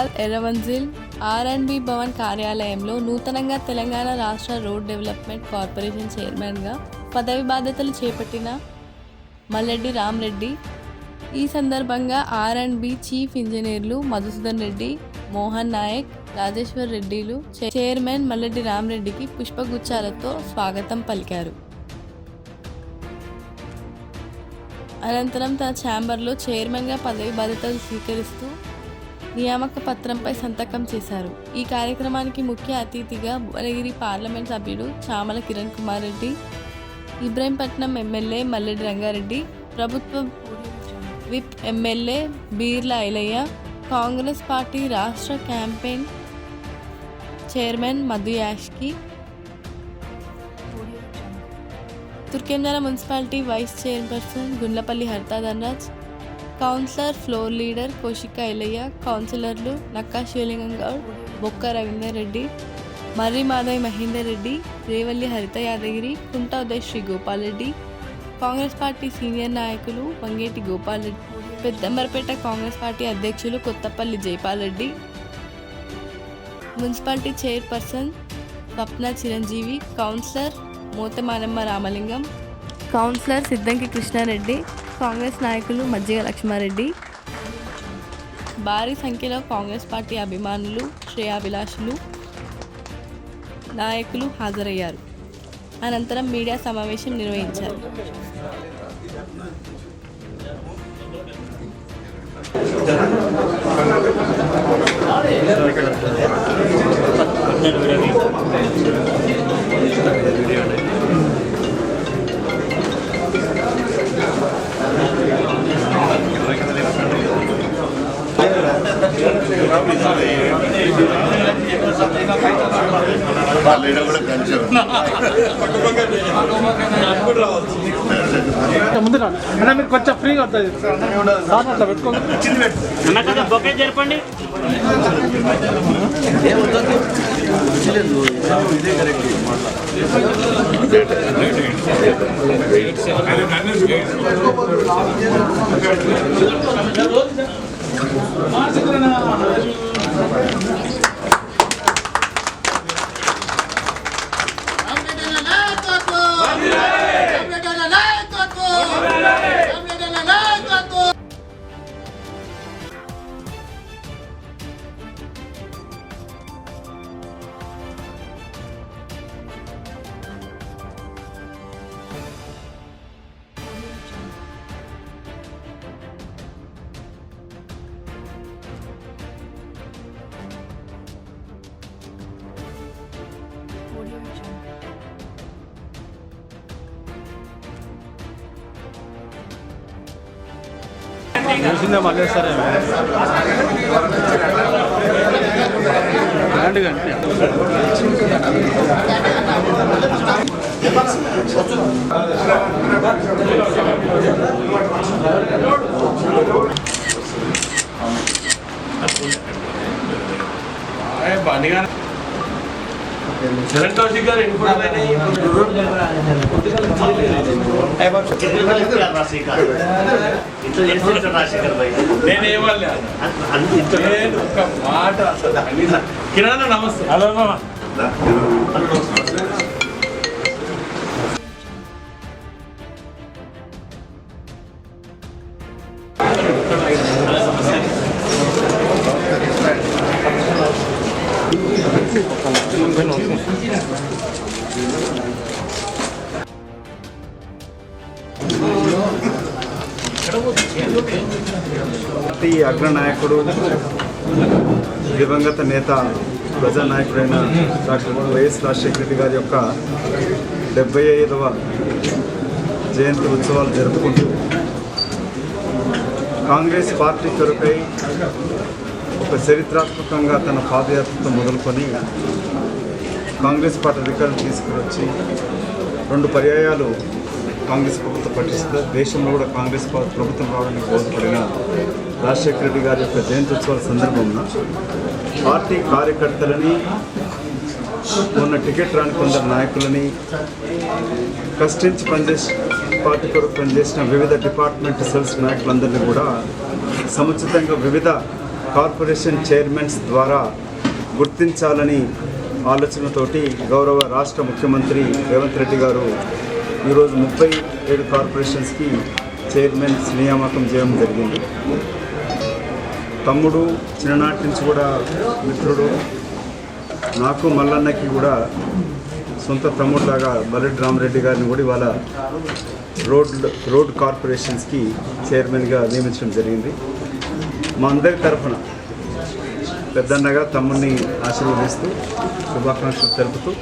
Hyderabad Erravanjil R and B Bhavan కార్యాలయంలో నూతనంగా తెలంగాణ రాష్ట్ర రోడ్ డెవలప్మెంట్ కార్పొరేషన్ చైర్మన్గా పదవి బాధ్యతలు చేపట్టిన మల్లెడ్డి రామ్రెడ్డి ఈ సందర్భంగా ఆర్ అండ్ బి చీఫ్ ఇంజనీర్లు మధుసూదన్ రెడ్డి మోహన్ నాయక్ రాజేశ్వర్ రెడ్డిలు చైర్మన్ మల్లెడ్డి రామ్రెడ్డికి పుష్పగుచ్చాలతో స్వాగతం పలికారు. అనంతరం తన ఛాంబర్లో చైర్మన్గా పదవి బాధ్యతలు స్వీకరిస్తూ నియామక పత్రంపై సంతకం చేశారు. ఈ కార్యక్రమానికి ముఖ్య అతిథిగా భువనగిరి పార్లమెంట్ సభ్యుడు చామల కిరణ్ కుమార్ రెడ్డి ఇబ్రాహీంపట్నం ఎమ్మెల్యే మల్లెడి రంగారెడ్డి ప్రభుత్వ whip MLA Beerla Ailaiah Congress party రాష్ట్ర campaign chairman Madhu Yaskhi Turkayamjal municipality vice chairperson Gundlapalli Harthadhanaraj councillor floor leader Koshika Elaiah కౌన్సిలర్లు నక్కా శివలింగం గౌడ్ బొక్క రవీందర్ రెడ్డి మర్రి Madhavi Mahender Reddy Revalli Haritha Yadagiri Kunta Uday Sri Gopal Reddy Congress party senior నాయకులు Vangeti Gopal Reddy Peddamberpet Congress party అధ్యక్షులు Kothapalli Jaipal Reddy municipality chairperson Swapna Chiranjeevi councillor Mothamanamma Ramalingam councillor Siddanki Krishnareddy Congress నాయకులు మజ్జిగ లక్ష్మారెడ్డి. భారీ సంఖ్యలో Congress party అభిమానులు శ్రేయాభిలాషులు నాయకులు హాజరయ్యారు. అనంతరం మీడియా సమావేశం నిర్వహించారు. ముందు రా. అన్న మీరు కొంచెం ఫ్రీగా వస్తుంది అట్లా పెట్టుకోండి అన్న కదా బొకే జరపండి మానసిక తెలిసిందే మళ్ళీ సరే. గ్రాండ్గా అంటే ఇంట్లో కిరణ్ నమస్తే. హలో మామ పార్టీ అగ్రనాయకుడు దివంగత నేత ప్రజానాయకుడైన doctor Y S Rajasekhara Reddy గారి యొక్క డెబ్బై ఐదవ జయంతి ఉత్సవాలు జరుపుకుంటూ కాంగ్రెస్ పార్టీ కొరకై ఒక చరిత్రాత్మకంగా తన పాదయాత్రతో మొదలుకొని కాంగ్రెస్ పార్టీ అధికారులు తీసుకువచ్చి రెండు పర్యాయాలు కాంగ్రెస్ ప్రభుత్వం పట్టిస్తుంది దేశంలో కూడా కాంగ్రెస్ ప్రభుత్వం రావడానికి బోధపడిన రాజశేఖర రెడ్డి గారి యొక్క జయంత్యుత్సవాల సందర్భంలో పార్టీ కార్యకర్తలని మొన్న టికెట్ రాని కొందరు నాయకులని కష్టించి పనిచేసి పార్టీ కొరకు పనిచేసిన వివిధ డిపార్ట్మెంట్ సెల్స్ నాయకులందరినీ కూడా సముచితంగా వివిధ కార్పొరేషన్ చైర్మన్స్ ద్వారా గుర్తించాలని ఆలోచనతోటి గౌరవ రాష్ట్ర ముఖ్యమంత్రి రేవంత్ రెడ్డి గారు ఈరోజు ముప్పై ఏడు కార్పొరేషన్స్కి చైర్మన్స్ నియామకం చేయడం జరిగింది. తమ్ముడు చిన్ననాటి నుంచి కూడా మిత్రుడు. నాకు మల్లన్నకి కూడా సొంత తమ్ముడులాగా బల్లెడ్డి రామరెడ్డి గారిని కూడా ఇవాళ రోడ్ రోడ్ కార్పొరేషన్స్కి చైర్మన్గా నియమించడం జరిగింది. మా అందరి తరఫున పెద్దన్నగా తమ్ముడిని ఆశీర్వదిస్తూ శుభాకాంక్షలు తెలుపుతూ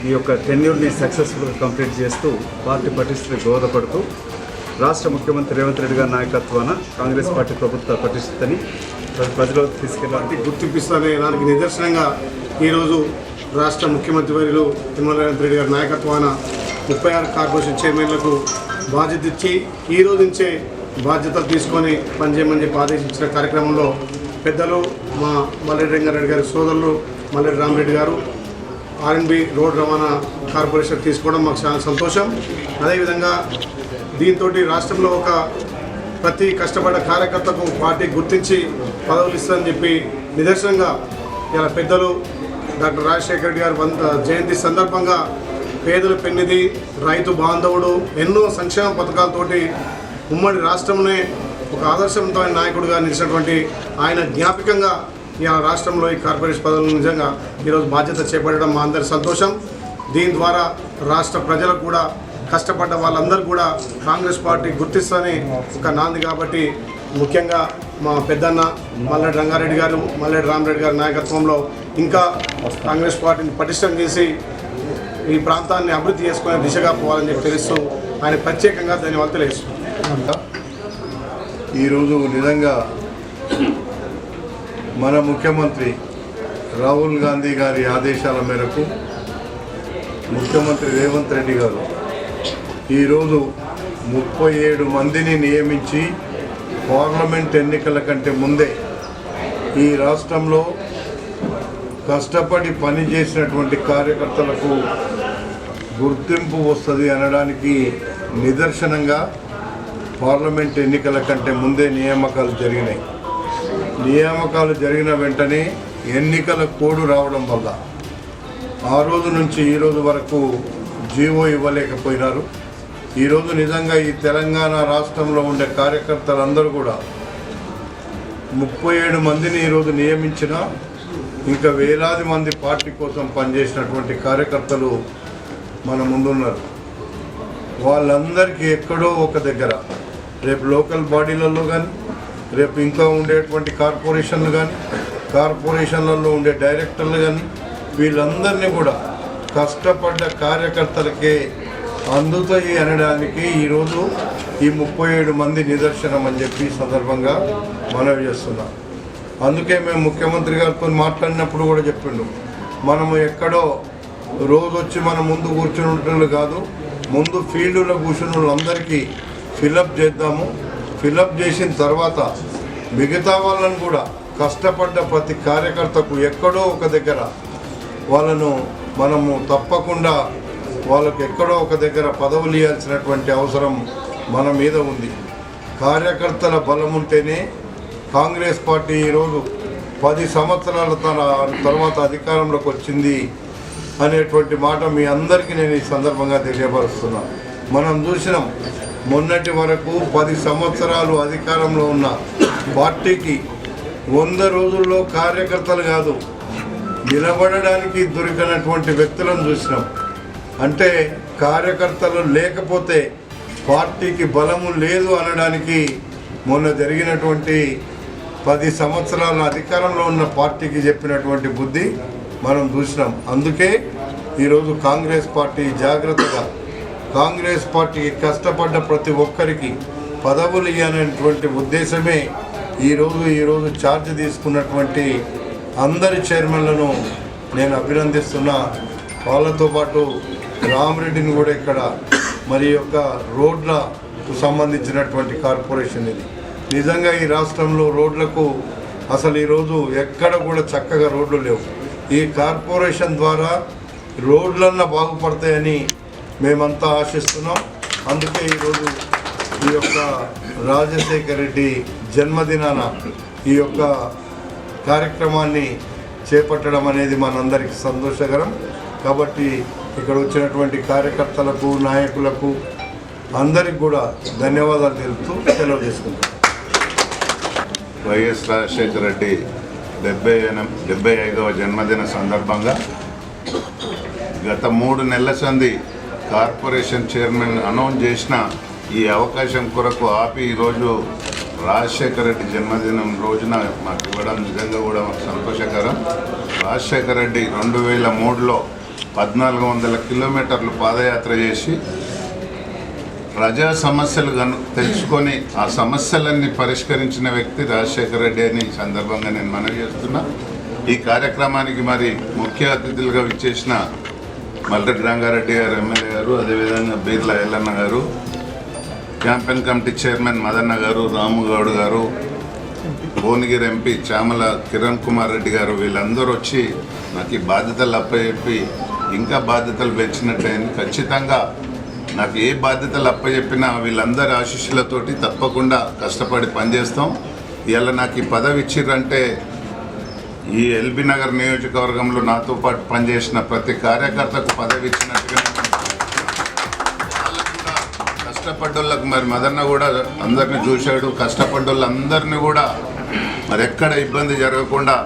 ఈ యొక్క టెన్యూర్ని సక్సెస్ఫుల్గా కంప్లీట్ చేస్తూ పార్టీ పటిష్టతకు దోహదపడుతూ రాష్ట్ర ముఖ్యమంత్రి రేవంత్ రెడ్డి గారి నాయకత్వాన కాంగ్రెస్ పార్టీ ప్రభుత్వ పటిష్టతని ప్రజలకు తీసుకెళ్ళాలని గుర్తింపిస్తానే దానికి నిదర్శనంగా ఈరోజు రాష్ట్ర ముఖ్యమంత్రి వర్యులు తిమ్మల రేవంత్ రెడ్డి గారి నాయకత్వాన ముప్పై ఆరు కార్పొరేషన్ చైర్మన్లకు బాధ్యత ఇచ్చి ఈ రోజు నుంచే బాధ్యతలు తీసుకొని పనిచేయమని చెప్పి ఆదేశించిన కార్యక్రమంలో పెద్దలు మా మల్లెడ్డి రంగారెడ్డి గారి సోదరులు మల్లెడ్డి రామరెడ్డి గారు ఆర్ఎన్బి రోడ్ రవాణా కార్పొరేషన్ తీసుకోవడం మాకు చాలా సంతోషం. అదేవిధంగా దీంతో రాష్ట్రంలో ఒక ప్రతి కష్టపడ్డ కార్యకర్తకు పార్టీ గుర్తించి పదవులు ఇస్తుందని చెప్పి నిదర్శనంగా ఇలా పెద్దలు డాక్టర్ రాజశేఖర రెడ్డి గారి వంద జయంతి సందర్భంగా పేదల పెన్నిది రైతు బాంధవుడు ఎన్నో సంక్షేమ పథకాలతోటి ఉమ్మడి రాష్ట్రంలోనే ఒక ఆదర్శవంతమైన నాయకుడిగా నిలిచినటువంటి ఆయన జ్ఞాపికంగా ఈ రాష్ట్రంలో ఈ కార్పొరేషన్ పదవులు నిజంగా ఈరోజు బాధ్యత చేపట్టడం మా అందరి సంతోషం. దీని ద్వారా రాష్ట్ర ప్రజలకు కూడా కష్టపడ్డ వాళ్ళందరూ కూడా కాంగ్రెస్ పార్టీ గుర్తిస్తని ఒక నాంది కాబట్టి ముఖ్యంగా మా పెద్దన్న మల్లెడి రంగారెడ్డి గారు మల్లెడి రామరెడ్డి గారి నాయకత్వంలో ఇంకా కాంగ్రెస్ పార్టీని పటిష్టం చేసి ఈ ప్రాంతాన్ని అభివృద్ధి చేసుకునే దిశగా పోవాలని చెప్పి తెలుస్తూ ఆయన ప్రత్యేకంగా ధన్యవాదాలు తెలియజేస్తున్నాను. ఈరోజు నిజంగా మన ముఖ్యమంత్రి రాహుల్ గాంధీ గారి ఆదేశాల మేరకు ముఖ్యమంత్రి రేవంత్ రెడ్డి గారు ఈరోజు ముప్పై ఏడు మందిని నియమించి పార్లమెంట్ ఎన్నికల కంటే ముందే ఈ రాష్ట్రంలో కష్టపడి పనిచేసినటువంటి కార్యకర్తలకు గుర్తింపు వస్తుంది అనడానికి నిదర్శనంగా పార్లమెంట్ ఎన్నికల కంటే ముందే నియామకాలు జరిగినాయి. నియామకాలు జరిగిన వెంటనే ఎన్నికల కోడ్ రావడం వల్ల ఆ రోజు నుంచి ఈ రోజు వరకు జీవో ఇవ్వలేకపోయినారు. ఈరోజు నిజంగా ఈ తెలంగాణ రాష్ట్రంలో ఉండే కార్యకర్తలందరూ కూడా ముప్పై ఏడు మందిని ఈరోజు నియమించిన ఇంకా వేలాది మంది పార్టీ కోసం పనిచేసినటువంటి కార్యకర్తలు మన ముందున్నారు. వాళ్ళందరికీ ఎక్కడో ఒక దగ్గర రేపు లోకల్ బాడీలలో కానీ రేపు ఇంకా ఉండేటువంటి కార్పొరేషన్లు కానీ కార్పొరేషన్లలో ఉండే డైరెక్టర్లు కానీ వీళ్ళందరినీ కూడా కష్టపడ్డ కార్యకర్తలకే అందుతాయి అనడానికి ఈరోజు ఈ ముప్పై ఏడు మంది నిదర్శనం అని చెప్పి సందర్భంగా మనవి చేస్తున్నాం. అందుకే మేము ముఖ్యమంత్రి గారితో మాట్లాడినప్పుడు కూడా చెప్పిండు. మనము ఎక్కడో రోజు వచ్చి మన ముందు కూర్చుని ఉంటున్నారు కాదు ముందు ఫీల్డ్లో కూర్చున్న వాళ్ళందరికీ ఫిలప్ చేద్దాము. ఫిలప్ చేసిన తర్వాత మిగతా వాళ్ళను కూడా కష్టపడ్డ ప్రతి కార్యకర్తకు ఎక్కడో ఒక దగ్గర వాళ్ళను మనము తప్పకుండా వాళ్ళకు ఎక్కడో ఒక దగ్గర పదవులు ఇవ్వాల్సినటువంటి అవసరం మన మీద ఉంది. కార్యకర్తల బలం ఉంటేనే కాంగ్రెస్ పార్టీ ఈరోజు పది సంవత్సరాల తన తర్వాత అధికారంలోకి వచ్చింది అనేటువంటి మాట మీ అందరికీ నేను ఈ సందర్భంగా తెలియపరుస్తున్నాను. మనం చూసినాం మొన్నటి వరకు పది సంవత్సరాలు అధికారంలో ఉన్న పార్టీకి వంద రోజుల్లో కార్యకర్తలు కాదు నిలబడడానికి దొరికినటువంటి వ్యక్తులను చూసినాం. అంటే కార్యకర్తలు లేకపోతే పార్టీకి బలము లేదు అనడానికి మొన్న జరిగినటువంటి పది సంవత్సరాల అధికారంలో ఉన్న పార్టీకి చెప్పినటువంటి బుద్ధి మనం చూసినాం. అందుకే ఈరోజు కాంగ్రెస్ పార్టీ జాగ్రత్తగా కాంగ్రెస్ పార్టీకి కష్టపడ్డ ప్రతి ఒక్కరికి పదవులు ఇవ్వనటువంటి ఉద్దేశమే ఈరోజు ఈరోజు ఛార్జ్ తీసుకున్నటువంటి అందరి చైర్మన్లను నేను అభినందిస్తున్నా. వాళ్ళతో పాటు రామరెడ్డిని కూడా ఇక్కడ మరి యొక్క రోడ్లకు సంబంధించినటువంటి కార్పొరేషన్ ఇది. నిజంగా ఈ రాష్ట్రంలో రోడ్లకు అసలు ఈరోజు ఎక్కడ కూడా చక్కగా రోడ్లు లేవు. ఈ కార్పొరేషన్ ద్వారా రోడ్లన్న బాగుపడతాయని మేమంతా ఆశిస్తున్నాం. అందుకే ఈరోజు ఈ యొక్క రాజశేఖర రెడ్డి జన్మదినాన ఈ యొక్క కార్యక్రమాన్ని చేపట్టడం అనేది మనందరికీ సంతోషకరం. కాబట్టి ఇక్కడ వచ్చినటువంటి కార్యకర్తలకు నాయకులకు అందరికి కూడా ధన్యవాదాలు తెలుపుతూ సెలవు చేసుకుంటాం వైఎస్ రాజశేఖర రెడ్డి డెబ్బై డెబ్బై ఐదవ జన్మదిన సందర్భంగా గత మూడు నెలల సంది కార్పొరేషన్ చైర్మన్ అనౌన్స్ చేసిన ఈ అవకాశం కొరకు ఆపి ఈరోజు రాజశేఖర రెడ్డి జన్మదినం రోజున మాకు ఇవ్వడం నిజంగా కూడా మాకు సంతోషకరం. రాజశేఖర రెడ్డి రెండు వేల మూడులో పద్నాలుగు వందల కిలోమీటర్లు పాదయాత్ర చేసి ప్రజా సమస్యలు కను తెలుసుకొని ఆ సమస్యలన్నీ పరిష్కరించిన వ్యక్తి రాజశేఖర రెడ్డి అని ఈ సందర్భంగా నేను మనవి చేస్తున్నా. ఈ కార్యక్రమానికి మరి ముఖ్య అతిథులుగా విచ్చేసిన మల్రెడ్డి రంగారెడ్డి గారు ఎమ్మెల్యే గారు అదేవిధంగా బీర్ల ఎల్లన్న గారు క్యాంపెయిన్ కమిటీ చైర్మన్ మదన్న గారు రాము గౌడ్ గారు భువనగిరి ఎంపీ చామల కిరణ్ కుమార్ రెడ్డి గారు వీళ్ళందరూ వచ్చి నాకు ఈ బాధ్యతలు అప్పచెప్పి ఇంకా బాధ్యతలు పెంచినట్టయింది ఖచ్చితంగా నాకు ఏ బాధ్యతలు అప్పచెప్పినా వీళ్ళందరి ఆశీస్సులతోటి తప్పకుండా కష్టపడి పనిచేస్తాం. ఇవాళ నాకు ఈ పదవి ఇచ్చిర్రంటే ఈ ఎల్బీ నగర్ నియోజకవర్గంలో నాతో పాటు పనిచేసిన ప్రతి కార్యకర్తకు పదవి ఇచ్చినట్టుగా కష్టపడ్డోళ్ళకు మరి మదన్న కూడా అందరిని చూశాడు. కష్టపడ్డోళ్ళందరినీ కూడా మరి ఎక్కడ ఇబ్బంది జరగకుండా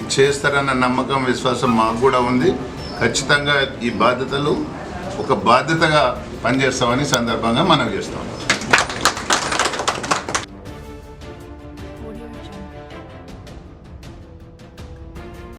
ఇది చేస్తారన్న నమ్మకం విశ్వాసం మాకు కూడా ఉంది. ఖచ్చితంగా ఈ బాధ్యతలు ఒక బాధ్యతగా పనిచేస్తామని సందర్భంగా మనం చేస్తాం.